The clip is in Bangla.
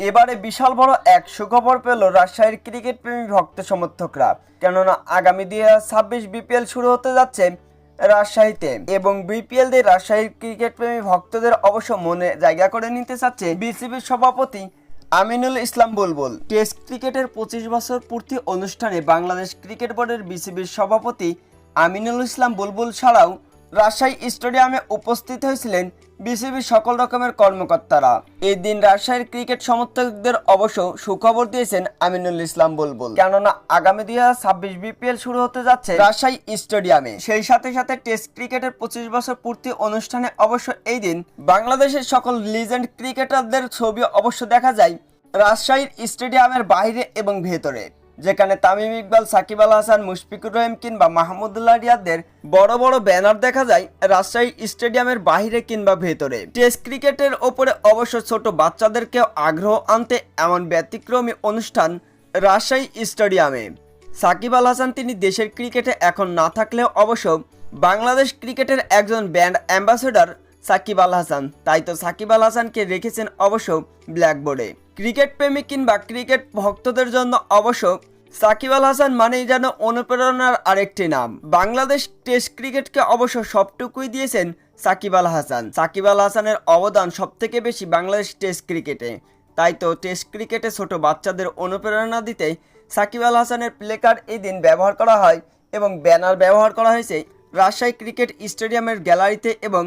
এবারে বিশাল বড় এক সুখবর পেল রাজশাহীর ক্রিকেট প্রেমী ভক্ত সমর্থকরা। কেননা আগামী দুই ছাব্বিশ বিপিএল শুরু হতে যাচ্ছে রাজশাহীতে এবং বিপিএল দিয়ে রাজশাহীর ক্রিকেট প্রেমী ভক্তদের অবশ্য মনে জায়গা করে নিতে চাচ্ছে বিসিবির সভাপতি আমিনুল ইসলাম বুলবুল। টেস্ট ক্রিকেটের পঁচিশ বছর পূর্তি অনুষ্ঠানে বাংলাদেশ ক্রিকেট বোর্ডের বিসিবির সভাপতি আমিনুল ইসলাম বুলবুল ছাড়াও রাজশাহী স্টেডিয়ামে উপস্থিত হয়েছিলেন বিসিবির সকল রকমের কর্মকর্তারা। এই দিন রাজশাহীর ক্রিকেট সমর্থকদের অবশ্য সুখবর দিয়েছেন আমিনুল ইসলাম বুলবুল। কেননা আগামী দুই হাজার ছাব্বিশ বিপিএল শুরু হতে যাচ্ছে রাজশাহী স্টেডিয়ামে। সেই সাথে সাথে টেস্ট ক্রিকেটের পঁচিশ বছর পূর্তি অনুষ্ঠানে অবশ্য এই দিন বাংলাদেশের সকল লিজেন্ড ক্রিকেটারদের ছবি অবশ্য দেখা যায় রাজশাহীর স্টেডিয়ামের বাইরে এবং ভেতরে। যেখানে তামিম ইকবাল, সাকিব আল হাসান, মুশফিকুর রহিম কিংবা মাহমুদুল্লাহ রিয়াদের বড় বড় ব্যানার দেখা যায় রাজশাহী স্টেডিয়ামের বাইরে কিংবা ভেতরে। টেস্ট ক্রিকেটের ওপরে অবশ্য ছোট বাচ্চাদেরকেও আগ্রহ আনতে এমন ব্যতিক্রমী অনুষ্ঠান রাজশাহী স্টেডিয়ামে। সাকিব আল হাসান তিনি দেশের ক্রিকেটে এখন না থাকলেও অবশ্য বাংলাদেশ ক্রিকেটের একজন ব্যান্ড অ্যাম্বাসেডর সাকিব আল হাসান। তাই তো সাকিব আল হাসানকে রেখেছেন অবশ্য ব্ল্যাকবোর্ডে। ক্রিকেট প্রেমী কিংবা ক্রিকেট ভক্তদের জন্য অবশ্য সাকিব আল হাসান মানেই যেন অনুপ্রেরণার আরেকটি নাম। বাংলাদেশ টেস্ট ক্রিকেটকে অবশ্য সবটুকুই দিয়েছেন সাকিব আল হাসান। সাকিব আল হাসানের অবদান সবথেকে বেশি বাংলাদেশ টেস্ট ক্রিকেটে। তাই তো টেস্ট ক্রিকেটে ছোট বাচ্চাদের অনুপ্রেরণা দিতে সাকিব আল হাসানের প্লে কার্ড এই দিন ব্যবহার করা হয় এবং ব্যানার ব্যবহার করা হয়েছে রাজশাহী ক্রিকেট স্টেডিয়ামের গ্যালারিতে এবং